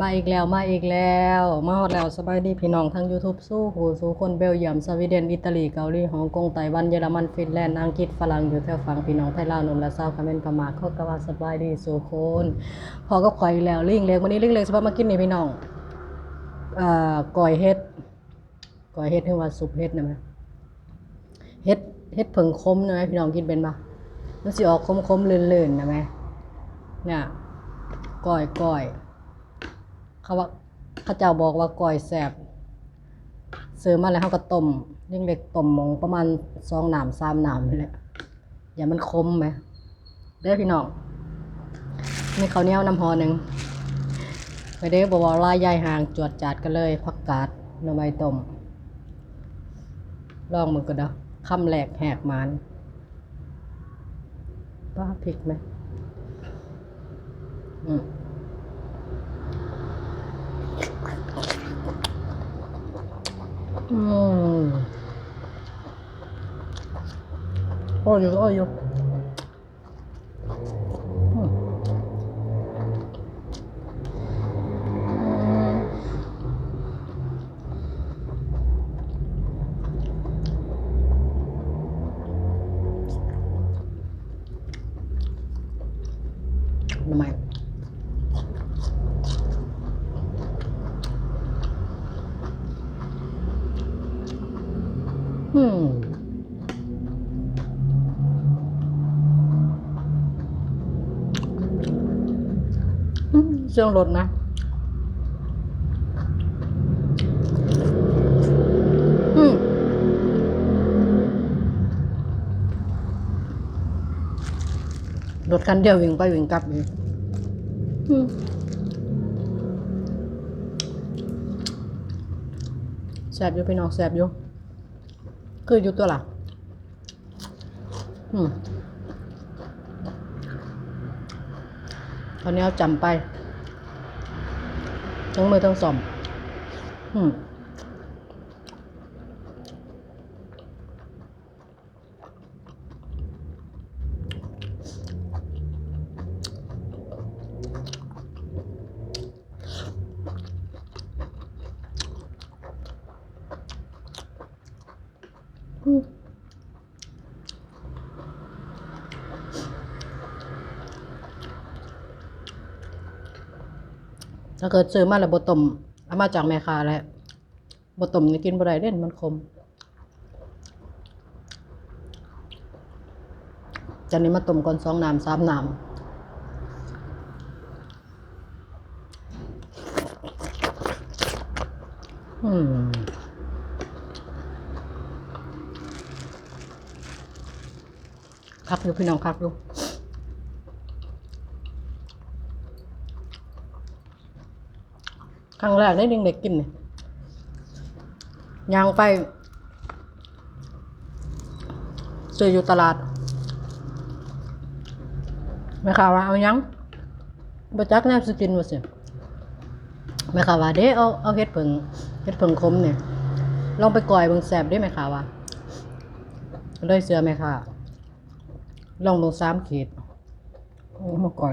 มาอีกแล้วมาอีกแล้ว มาฮอดแล้วสบายดีพี่น้องทั้ง YouTube สู้หูสู้คนเบลเยียมสวีเดนอิตาลีเกาหลีฮ่องกงไต้หวันเยอรมันฟินแลนด์อังกฤษฝรั่งอยู่แถวฝั่งพี่น้องไทยลาวนมและซาวคาเมนพมาเขาก็ว่าสบายดีสู่คนพอก็ข่อยแล้วลิงเล็กวันนี้ลิงเล็กสบ่ามากินนี่พี่น้องอ่าก้อยเฮ็ดก้อยเฮ็ดคือว่าซุปเฮ็ดนะแม่เฮ็ดเฮ็ดผงคมนะแม่พี่น้องกินเป็นปะมันสิออกคมๆลื่อนๆนะแม่เนี่ยก้อยก้อย เขาว่าเขาเจ้าบอกว่าก้อยแสบซื้อมาแล้วเขาก็ต้มเล็กเล็กต้มมงประมาณสองหนามสามหนามนี่แหละอย่ามันคมไหมเด้อพี่น้องมีข้าวเหนียวน้ำหอหนึ่งไปเด้อบอกว่าลายใหญ่ห่างจวดจัดกันเลยผักกาดหน่อไม้ต้มลองมึงก็เด้อคำแหลกแหกมันป้าพริกไหมอืม อืมโอ้ยโอ้ยอืมทำไม อืมอืมเสียงรถนะอืมรถคันเดียววิ่งไปวิ่งกลับอยู่อืมแสบอยู่พี่น้องแสบอยู่ คืออยู่ตัวละอืมตอนนี้เอาจำไป ทั้งมือทั้งสอมอืม ถ้าเกิดซื้อมาแล้วบต้มเอามาจากแม่ค้าแล้วบต้มนี่กินบ่ได้เด่นมันคมจากนี้มาต้มก่อนสองน้ำสามน้ำอืม คักอยู่พี่น้องคักอยู่ครั้งแรกได้เด็กๆกินเนี่ยยางไปซื้ออยู่ตลาดแม่ค้าว่าเอายังบ่จักแนวสิกินว่าสิแม่ค้าว่าเด้เอาเอาเฮ็ดผึ่งเฮ็ดผึ่งคมเนี่ยลองไปก่อยเบิ่งแซ่บได้แม่ค้าว่าเลยเสือแม่ค้า ลองลงสามขีดเอามาก่อย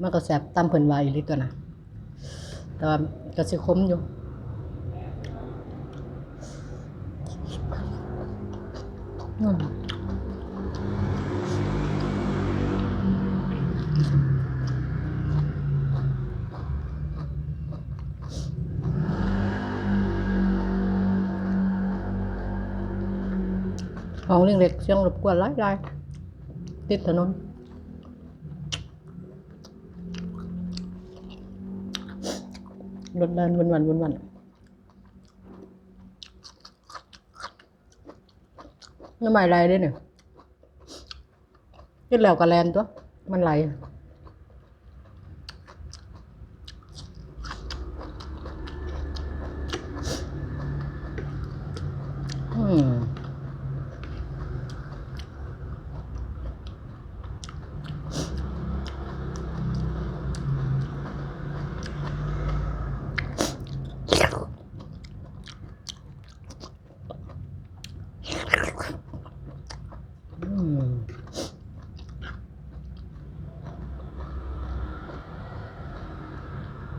มันก็แสบตามเพิ่นวาอีลิตัวนะแต่ว่าก็สิคมอยู่อืม ของเล็กๆเสียงรบกวนหลายๆติดถนนรถแล่นวันวันวันวันน้ำไหลไหลได้เนี่ยกินแล้วก็แลนตัว มันไหลอืมอืม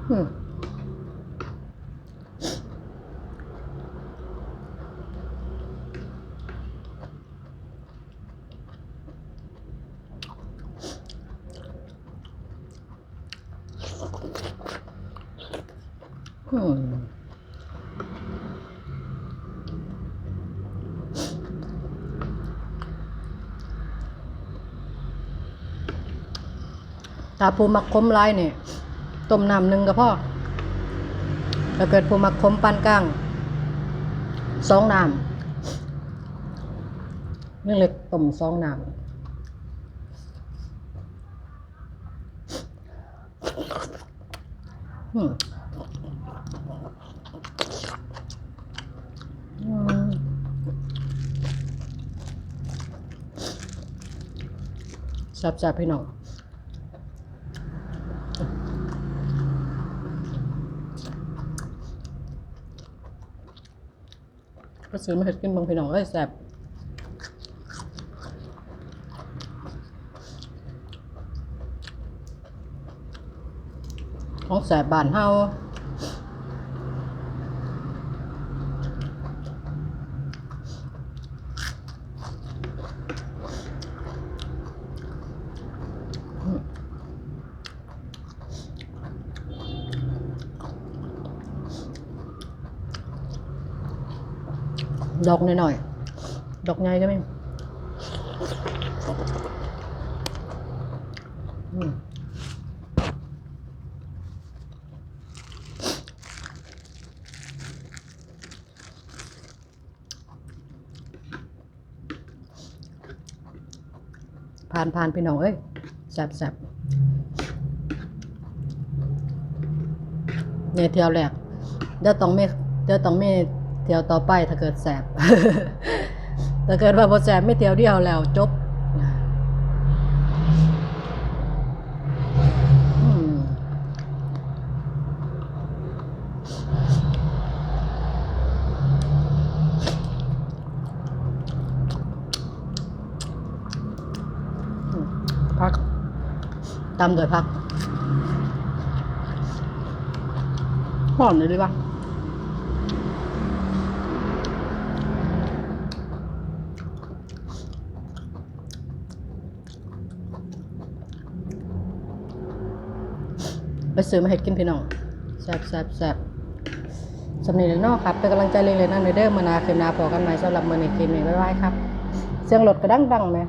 อืมอืมถ้าผู้มักคมหลายเนี่ย ต้มน้ำหนึ่งก็พอถ้าเกิดผู้มักคมปานกลางสองน้ำเรื่องเล็กต้มสองน้ำอืมแซ่บๆพี่น้อง ก็ซื้อมาเห็ดกินบางพี่น้องเอ้ยแซ่บของแซ่บบานเฮา ดอกหน่อยๆ ดอกใหญ่ก็ไม่ผ่านผ่านพี่น้องเอ้ยแซ่บแซ่บเนี่ยเที่ยวแรกเดี๋ยวต้องไมีเดี๋ยวต้องไมี เที่ยวต่อไปถ้าเกิดแสบถ้าเกิดว่าบ่แสบไม่เที่ยวเดียวแล้วจบพักตามด้วยพักหอมเลยดีป่ะ ไปซื้อมาเห็ดกินพี่น้องแซ่บแซ่บแซ่บสำเนียงนอกครับเป็นกำลังใจเล็กๆนั่นเลยเด้อมานาคืนนาพอกันใหม่สำหรับมือในคลิปนี้บ๊ายบายครับ เสียงรถกระดังดังไหม